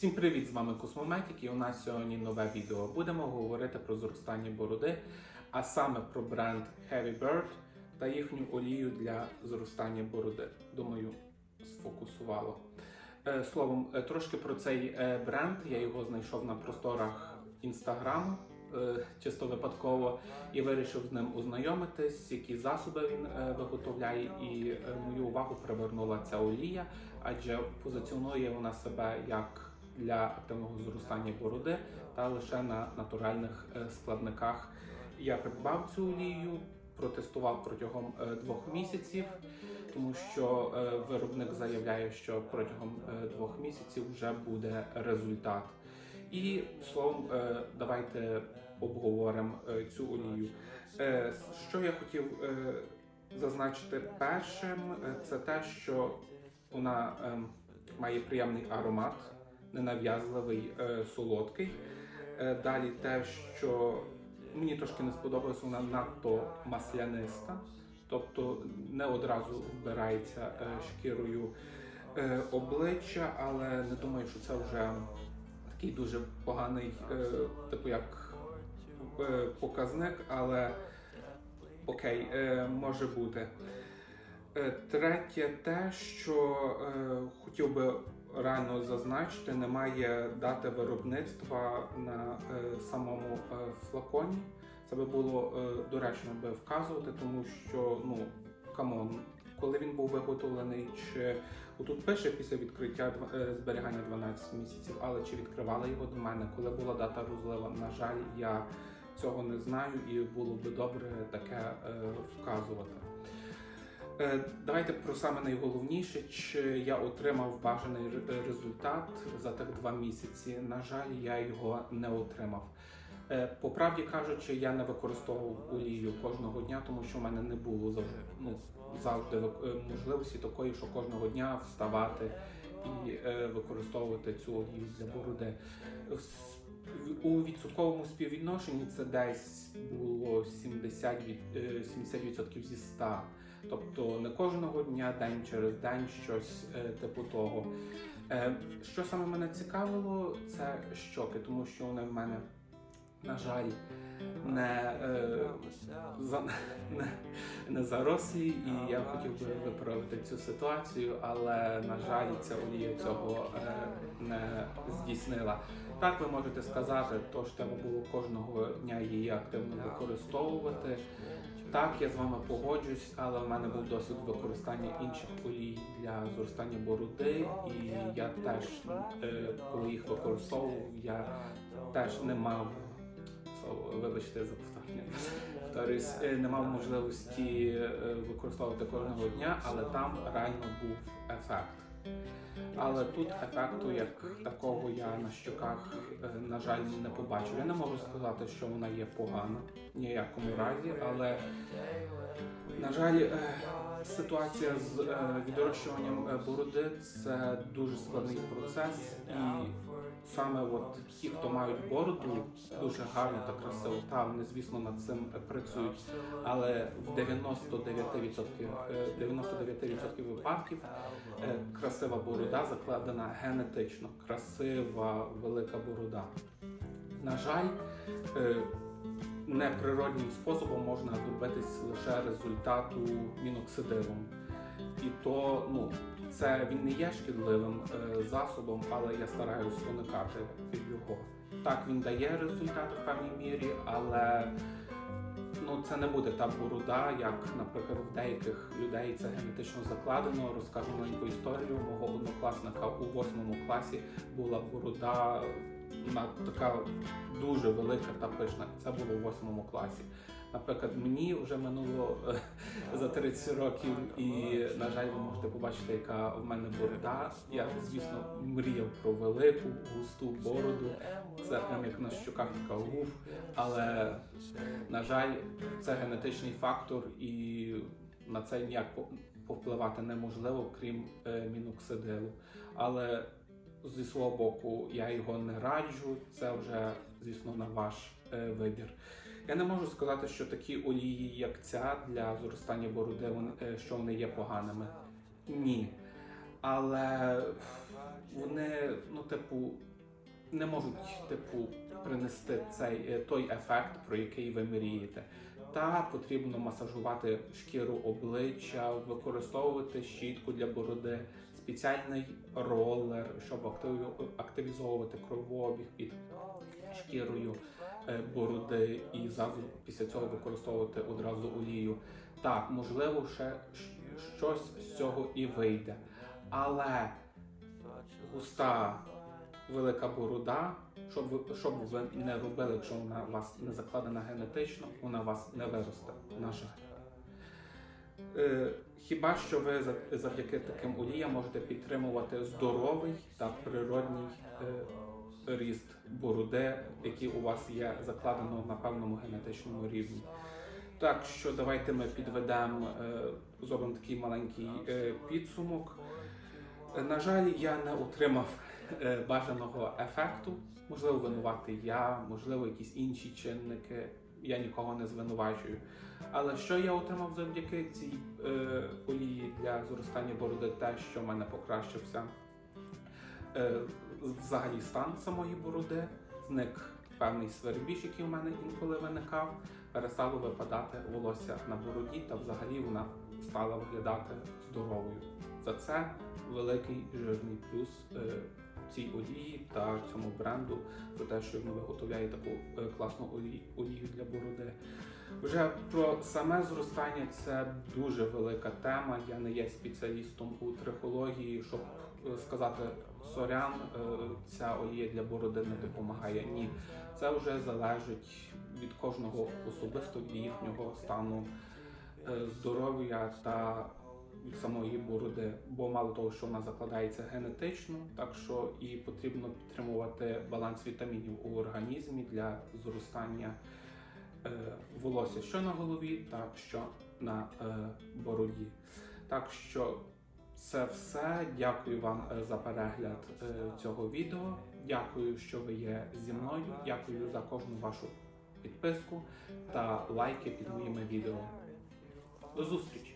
Всім привіт! З вами Космометік і у нас сьогодні нове відео. Будемо говорити про зростання бороди, а саме про бренд Heavy Bird та їхню олію для зростання бороди. Думаю, сфокусувало. Е, Словом, е, трошки про цей е, бренд. Я його знайшов на просторах інстаграму. Чисто випадково і вирішив з ним ознайомитись, які засоби він виготовляє, і мою увагу привернула ця олія, адже позиціонує вона себе як для активного зростання бороди та лише на натуральних е, складниках. Я придбав цю олію, протестував протягом е, двох місяців, тому що е, виробник заявляє, що протягом двох місяців вже буде результат. І словом, давайте обговоримо цю олію. Що я хотів зазначити першим, це те, що вона ем, має приємний аромат, ненав'язливий, е, солодкий. Е, Далі те, що мені трошки не сподобалось, вона надто масляниста, тобто не одразу вбирається е, шкірою обличчя, але не думаю, що це вже такий дуже поганий, типу як показник, але окей, може бути. Третє, те, що хотів би реально зазначити, немає дати виробництва на е, самому е, флаконі. Це би було е, доречно би вказувати, тому що ну камон, коли він був виготовлений, чи отут пише після відкриття зберігання 12 місяців, але чи відкривали його до мене, коли була дата розлива, на жаль, я цього не знаю, і було би добре таке вказувати. Е, Давайте про саме найголовніше, чи я отримав бажаний результат за тих два місяці. На жаль, я його не отримав. Е, По правді кажучи, я не використовував олію кожного дня, тому що в мене не було завжди, ну, завжди е, можливості такої, що кожного дня вставати і е, використовувати цю олію для бороди. У відсотковому співвідношенні це десь було 70%, від, е, 70% зі 100. Тобто не кожного дня, день через день, щось е, типу того. Е, що саме мене цікавило, це щоки, тому що вони в мене, на жаль, не, е, за, не, не зарослі, і я хотів би виправити цю ситуацію, але на жаль, ця олія цього не здійснила. Так ви можете сказати, то ж треба було кожного дня її активно використовувати. Так, я з вами погоджусь, але в мене був досвід використання інших олій для зростання бороди, і я теж, е, коли їх використовував, я теж не мав вибачте за повторення. Е, не мав можливості е, використовувати кожного дня, але там реально був ефект. Але тут ефекту як такого я на щоках, е, на жаль, не побачив. Я не можу сказати, що вона є погана ніякому разі, але на жаль, е, ситуація з е, відрощуванням бороди це дуже складний процес, і саме от ті, хто мають бороду, дуже гарно та красиво, та вони, звісно, над цим працюють. Але в 99%, е, 99% випадків е, красива борода закладена генетично, красива велика борода. На жаль, е, неприроднім способом можна добитись лише результату міноксидилом. І то ну, це він не є шкідливим е, засобом, але я стараюсь уникати його. Так, він дає результат в певній мірі, але ну, це не буде та борода, як, наприклад, в деяких людей це генетично закладено. Розкажу маленьку історію. Мого однокласника у восьмому класі була боруда на така дуже велика та пишна. Це було в восьмому класі. Наприклад, мені вже минуло е, за 30 років, і на жаль, ви можете побачити, яка в мене борода. Я, звісно, мріяв про велику густу бороду. Це прям як на щоках така гуф. Але на жаль, це генетичний фактор, і на це ніяк повпливати неможливо, крім е, міноксидилу. Але зі свого боку я його не раджу. Це вже, звісно, на ваш е, вибір. Я не можу сказати, що такі олії, як ця, для зростання бороди, е, що вони є поганими. Ні. Але вони, ну, типу, не можуть типу принести цей е, той ефект, про який ви мрієте. Та потрібно масажувати шкіру обличчя, використовувати щітку для бороди, спеціальний ролер, щоб активізовувати кровообіг під шкірою бороди і зразу після цього використовувати одразу олію. Так, можливо, ще щось з цього і вийде. Але густа велика борода, щоб ви, щоб ви не робили, якщо вона у вас не закладена генетично, вона у вас не виросте, на жаль. Е, Хіба що ви завдяки таким оліям можете підтримувати здоровий та природній е, ріст бороди, який у вас є закладено на певному генетичному рівні. Так що давайте ми підведемо, е, зробимо такий маленький е, підсумок. На жаль, я не отримав е, бажаного ефекту. Можливо, винуватий я, можливо, якісь інші чинники. Я нікого не звинувачую. Але що я отримав завдяки цій е, олії для зростання бороди, те, що в мене покращився е, взагалі стан самої бороди, зник певний свербіж, який у мене інколи виникав, перестало випадати волосся на бороді, та взагалі вона стала виглядати здоровою. За це великий жирний плюс е, цій олії та цьому бренду за те, що він виготовляє таку е, класну олі- олію для бороди. Вже про саме зростання це дуже велика тема. Я не є спеціалістом у трихології, щоб е, сказати сорян, е, ця олія для бороди не допомагає. Ні, це вже залежить від кожного особисто від їхнього стану здоров'я та від самої бороди, бо мало того, що вона закладається генетично, так що і потрібно підтримувати баланс вітамінів у організмі для зростання е, волосся що на голові, так що на е, бороді. Так що це все. Дякую вам е, за перегляд е, цього відео. Дякую, що ви є зі мною. Дякую за кожну вашу підписку та лайки під моїми відео. До зустрічі!